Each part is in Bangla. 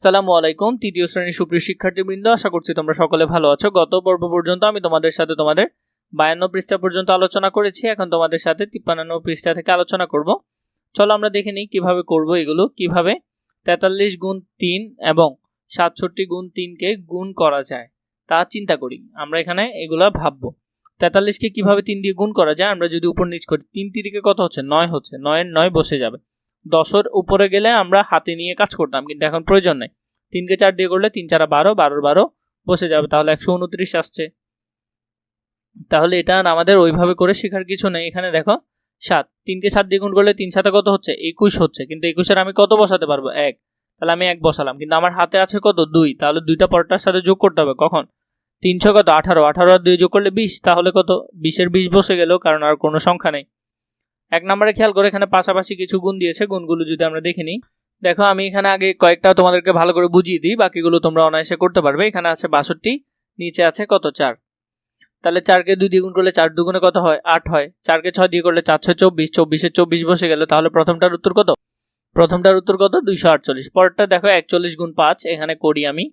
সালামু আলাইকুম, তৃতীয় শ্রেণির সুপ্রিয় শিক্ষার্থীবৃন্দ, আশা করছি তোমরা সকলে ভালো আছো। গত পর্ব পর্যন্ত আমি তোমাদের সাথে তোমাদের বায়ান্ন পৃষ্ঠা পর্যন্ত আলোচনা করেছি, এখন তোমাদের সাথে তিপ্পান্ন পৃষ্ঠা থেকে আলোচনা করব। চলো আমরা দেখে নিই কীভাবে করব এগুলো, কীভাবে তেতাল্লিশ গুণ তিন এবং সাতষট্টি গুণ তিনকে গুণ করা যায়, তা চিন্তা করি। আমরা এখানে এগুলা ভাববো। তেতাল্লিশকে কীভাবে তিন দিয়ে গুণ করা যায়? আমরা যদি উপর নিচ করি, তিন তিরিকে কত হচ্ছে? নয় হচ্ছে, নয়ের নয় বসে যাবে। দশের উপরে গেলে আমরা হাতে নিয়ে কাজ করতাম, কিন্তু এখন প্রয়োজন নেই। তিনকে চার দিয়ে করলে তিন চারা বারো, বারোর বারো বসে যাবে, তাহলে একশো উনত্রিশ আসছে। তাহলে এটা আর আমাদের ওইভাবে করে শেখার কিছু নেই। এখানে দেখো, সাত। তিনকে সাত দিয়ে গুণ করলে তিন সাথে কত হচ্ছে? একুশ হচ্ছে। কিন্তু একুশের আমি কত বসাতে পারব? এক। তাহলে আমি এক বসালাম। কিন্তু আমার হাতে আছে কত? দুই। তাহলে দুইটা পরটার সাথে যোগ করতে হবে। কখন? তিনশো কত? আঠারো। আঠারো আর দুই যোগ করলে বিশ। তাহলে কত? বিশের বিশ বসে গেল, কারণ আর কোনো সংখ্যা নেই। এক নম্বরে খেয়াল করে, এখানে পাশাপাশি কিছু গুণ দিয়েছে, গুণগুলো যদি আমরা দেখে নিই। দেখো, আমি এখানে আগে কয়েকটা তোমাদেরকে ভালো করে বুঝিয়ে দিই, বাকিগুলো তোমরা অনায়াসে করতে পারবে। এখানে আছে বাষট্টি, নিচে আছে কত? চার। তাহলে চারকে দুই দিয়ে গুণ করলে চার দুগুণে কত হয়? আট হয়। চারকে ছয় দিয়ে করলে চার ছয় চব্বিশ, চব্বিশে চব্বিশ বসে গেল। তাহলে প্রথমটার উত্তর কত? প্রথমটার উত্তর কত? দুইশো আটচল্লিশ। পরেরটা দেখো, একচল্লিশ গুণ পাঁচ, এখানে করি আমি।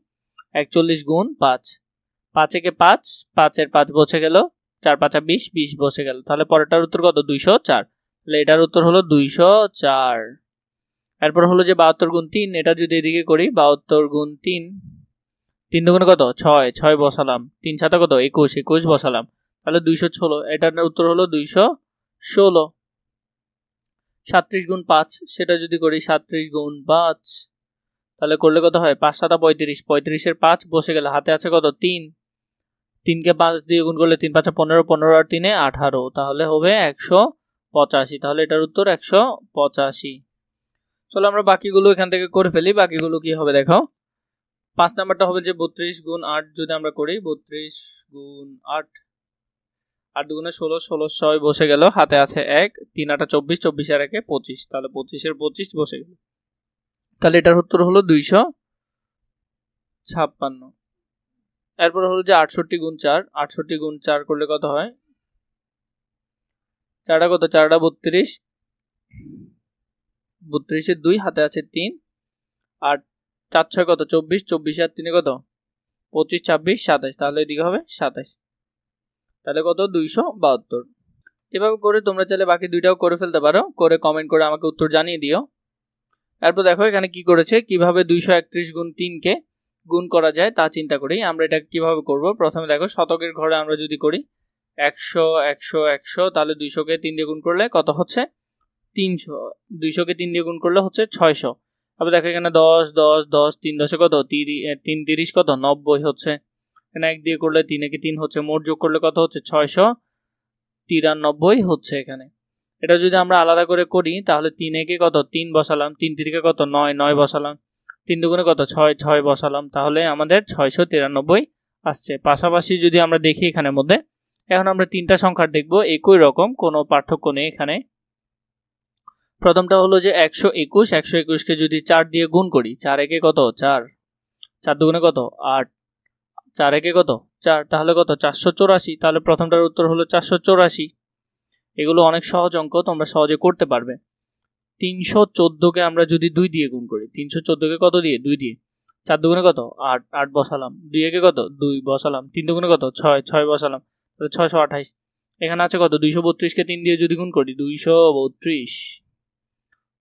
একচল্লিশ গুণ পাঁচ। পাঁচেকে পাঁচ, পাঁচের পাঁচ বসে গেল। চার পাঁচা বিশ বিশ বসে গেল। তাহলে পরেরটার উত্তর কত? দুইশো চার। তাহলে এটার উত্তর হলো দুইশো চার। এরপর হলো যে বাহাত্তর গুণ তিন, এটা যদি এদিকে করি, বাহাত্তর গুণ তিন তিন দুগুণে কত? ছয় ছয় বসালাম। তিন সাথে কত? একুশ একুশ বসালাম। তাহলে দুইশো ষোলো, এটার উত্তর হলো দুইশো ষোলো। সাত্রিশ গুণ পাঁচ, সেটা যদি করি সাত্রিশ গুণ পাঁচ, তাহলে করলে কত হয়? পাঁচ সাতা পঁয়ত্রিশ, পঁয়ত্রিশের পাঁচ বসে গেলে হাতে আছে কত? তিন। তিনকে পাঁচ দিয়ে গুণ করলে তিন, পাঁচা পনেরো পনেরো আর তিনে আঠারো, তাহলে হবে একশো পঁচাশি। তাহলে এটার উত্তর একশো পঁচাশি। চলো আমরা বাকিগুলো এখান থেকে করে ফেলি। বাকিগুলো কি হবে দেখো? পাঁচ নাম্বারটা হবে যে বত্রিশ গুণ আট যদি আমরা করি, বত্রিশ গুণ আট। আট দুগুণে ষোলো ষোলো ছয় বসে গেল। হাতে আছে এক, তিন আটা চব্বিশ চব্বিশ আর একে পঁচিশ। তাহলে পঁচিশের পঁচিশ বসে গেল। তাহলে এটার উত্তর হলো দুইশো ছাপ্পান্ন। এরপর হলো যে আটষট্টি গুণ চার। আটষট্টি গুণ চার করলে কত হয়? চারটা কত? চারটা বত্রিশ। বত্রিশের দুই, হাতে আছে তিন। আর চার ছয় কত? চব্বিশ। চব্বিশ আর তিনে কত? পঁচিশ, ছাব্বিশ, সাতাশ। তাহলে এদিকে হবে সাতাশ। তাহলে কত? দুইশো বাহাত্তর। এভাবে করে তোমরা চাইলে বাকি দুইটাও করে ফেলতে পারো। করে কমেন্ট করে আমাকে উত্তর জানিয়ে দিও। এরপর দেখো এখানে কি করেছে? কীভাবে দুইশো একত্রিশ গুণ তিনকে গুণ করা যায় তা চিন্তা করি আমরা এটা কীভাবে করব? প্রথমে দেখো শতকের ঘরে আমরা যদি করি একশো একশো একশো, তাহলে দুইশোকে তিন দিয়ে গুণ করলে কত হচ্ছে? তিনশো। দুইশোকে তিন দিয়ে গুণ করলে হচ্ছে ছয়শো। তারপর দেখো এখানে দশ দশ দশ, তিন, দশে কত? তিন, তিরিশ কত? নব্বই হচ্ছে। এখানে এক দিয়ে করলে তিন একে তিন হচ্ছে, মোট যোগ করলে কত হচ্ছে? ছয়শো। তিরানব্বই হচ্ছে এখানে। এটা যদি আমরা আলাদা করে করি, তাহলে তিন একে কত? তিন বসালাম। তিন তিরিকে কত? নয় নয় বসালাম। তিন দুগুণে কত? ছয় ছয় বসালাম। তাহলে আমাদের ছয়শো তিরানব্বই আসছে। পাশাপাশি যদি আমরা দেখি এখানের মধ্যে এখন আমরা তিনটা সংখ্যা দেখব, একই রকম, কোনো পার্থক্য নেই এখানে। প্রথমটা হলো যে একশো একুশ, একশো একুশকে যদি চার দিয়ে গুণ করি, চার একে কত? চার। চার দুগুণে কত? আট। চার একে কত? চার, তাহলে কত? চারশো চৌরাশি। তাহলে প্রথমটার উত্তর হলো চারশো চৌরাশি। এগুলো অনেক সহজ অঙ্ক, তোমরা সহজে করতে পারবে। তিনশো চোদ্দোকে আমরা যদি দুই দিয়ে গুণ করি, তিনশো চোদ্দোকে কত দিয়ে? দুই দিয়ে। চার দুগুণে কত? আট। আট বসালাম। দুই একে কত? দুই বসালাম। তিন দুগুণে কত? ছয়। ছয় বসালাম। ছয়শো আঠাইশ। এখানে আছে কত? দুইশো বত্রিশকে তিন দিয়ে যদি গুণ করি, দুইশো বত্রিশ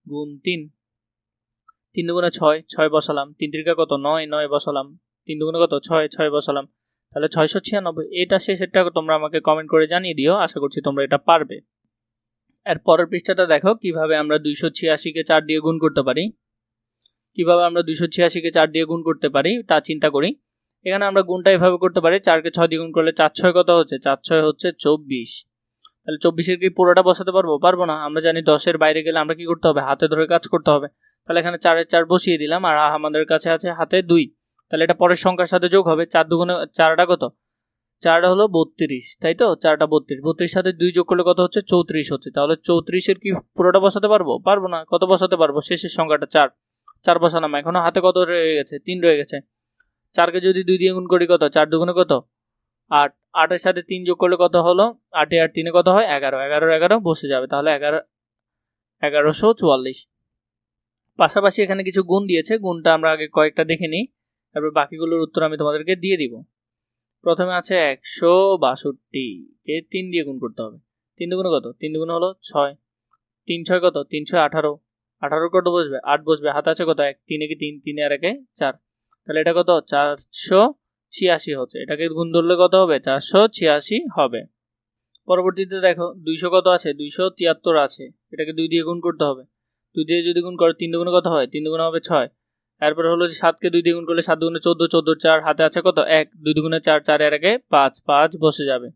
গুণ তিন। তিন দুগুণে ছয় ছয় বসালাম। তিন তিরিকা কত? নয় নয় বসালাম। তিন দুগুণে কত? ছয় ছয় বসালাম। তাহলে ছয়শো ছিয়ানব্বই। এটা শেষেরটা তোমরা আমাকে কমেন্ট করে জানিয়ে দিও। আশা করছি তোমরা এটা পারবে। এর পরের পৃষ্ঠাটা দেখো, কীভাবে আমরা দুইশো ছিয়াশিকে চার দিয়ে গুণ করতে পারি। কীভাবে আমরা দুইশো ছিয়াশিকে চার দিয়ে গুণ করতে পারি, তা চিন্তা করি। এখানে আমরা গুণটা এভাবে করতে পারি, চারকে ছয় দিয়ে গুণ করলে চার ছয় কত হচ্ছে? চার ছয় হচ্ছে চব্বিশ। তাহলে চব্বিশের কি পুরোটা বসাতে পারব? পারব না। আমরা জানি দশের বাইরে গেলে আমরা কি করতে হবে? হাতে ধরে কাজ করতে হবে। তাহলে এখানে চারের চার বসিয়ে দিলাম আর আমাদের কাছে আছে হাতে দুই। তাহলে এটা পরের সংখ্যার সাথে যোগ হবে। চার দুগুণে, চারটা কত? চারটা হলো বত্রিশ, তাই তো? চারটা বত্রিশ। বত্রিশ সাথে দুই যোগ করলে কত হচ্ছে? চৌত্রিশ হচ্ছে। তাহলে চৌত্রিশের কি পুরোটা বসাতে পারব? পারব না। কত বসাতে পারব? শেষের সংখ্যাটা চার। চার বসালাম। এখনও হাতে কত রয়ে গেছে? তিন রয়ে গেছে। চারকে যদি দুই দিয়ে গুণ করি কত? চার দুগুণে কত? আট। আটের সাথে তিন যোগ করলে কত হলো? আটে আর তিনে কত হয়? এগারো। এগারো এগারো বসে যাবে। তাহলে এগারো, এগারোশো চুয়াল্লিশ। পাশাপাশি এখানে কিছু গুণ দিয়েছে। গুণটা আমরা আগে কয়েকটা দেখে নিই। তারপর বাকিগুলোর উত্তর আমি তোমাদেরকে দিয়ে দিব। প্রথমে আছে একশো বাষট্টি। কে? তিন দিয়ে গুণ করতে হবে। তিন দুগুণ কত? তিন দুগুণ হলো ছয়। তিন ছয় কত? তিনশো আঠারো। আঠারো কত বসবে? আট বসবে। হাতে আছে কত? এক। তিনে কি তিন? তিনে আর একে চার। তাহলে এটা কত? চারশো ছিয়াশি হচ্ছে। এটাকে গুণ ধরলে কত হবে? চারশো ছিয়াশি হবে। পরবর্তীতে দেখো, দুইশো কত আছে? দুইশো তিয়াত্তর আছে। এটাকে দুই দিয়ে গুণ করতে হবে। দুই দিয়ে যদি গুণ করো, তিন দুগুণে কত হয়? তিন দুগুণে হবে ছয়। তারপরে হলো সাতকে দুই দিয়ে গুণ করলে সাত দুগুণে চোদ্দ চোদ্দ চার হাতে আছে কত? এক। দুই দুগুণে চার চার এর আগে পাঁচ। পাঁচ বসে যাবে।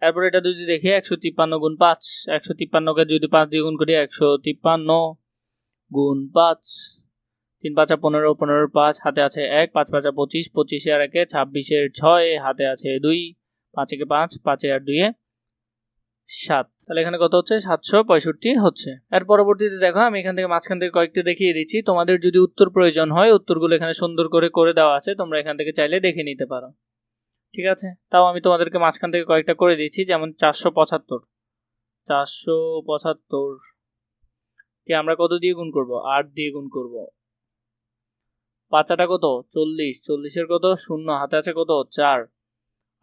তারপরে এটা যদি দেখি, একশো তিপ্পান্ন গুণ পাঁচ। একশো তিপ্পান্নকে যদি পাঁচ দিয়ে গুণ করি, একশো তিপ্পান্ন গুণ পাঁচ। তিন পাঁচা পনেরো পনেরো পাঁচ, হাতে আছে এক, পাঁচ পাঁচা পঁচিশ, পঁচিশে আর একে, ছাব্বিশের ছয়, হাতে আছে দুই, পাঁচ পাঁচেকে পাঁচ, পাঁচে আর দুইয়ে সাত। তাহলে এখানে কত হচ্ছে? সাতশো পঁয়ষট্টি হচ্ছে। এর পরবর্তীতে দেখো, আমি এখান থেকে মাঝখান থেকে কয়েকটি দেখিয়ে দিচ্ছি। তোমাদের যদি উত্তর প্রয়োজন হয়, উত্তরগুলো এখানে সুন্দর করে করে দেওয়া আছে, তোমরা এখান থেকে চাইলে দেখে নিতে পারো। ঠিক আছে? তাও আমি তোমাদেরকে মাঝখান থেকে কয়েকটা করে দিচ্ছি, যেমন চারশো পঁচাত্তর। চারশো পঁচাত্তর কে আমরা কত দিয়ে গুণ করব? আট দিয়ে গুণ করব। পাঁচাটা কত? চল্লিশ। চল্লিশের কত? শূন্য। হাতে আছে কত? চার।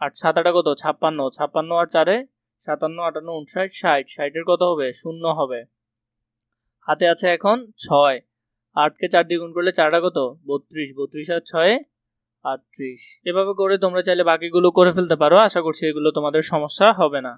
আট সাতাটা কত? ছাপ্পান্ন। ছাপ্পান্ন আর চারে? সাতান্ন, আটান্ন, উনষাট, ষাট। ষাটের কত হবে? শূন্য হবে। হাতে আছে এখন ছয়। আটকে চার দিয়ে গুণ করলে চারটা কত? বত্রিশ। বত্রিশ আর ছয়ে আটত্রিশ। এভাবে করে তোমরা চাইলে বাকিগুলো করে ফেলতে পারো। আশা করছি এগুলো তোমাদের সমস্যা হবে না।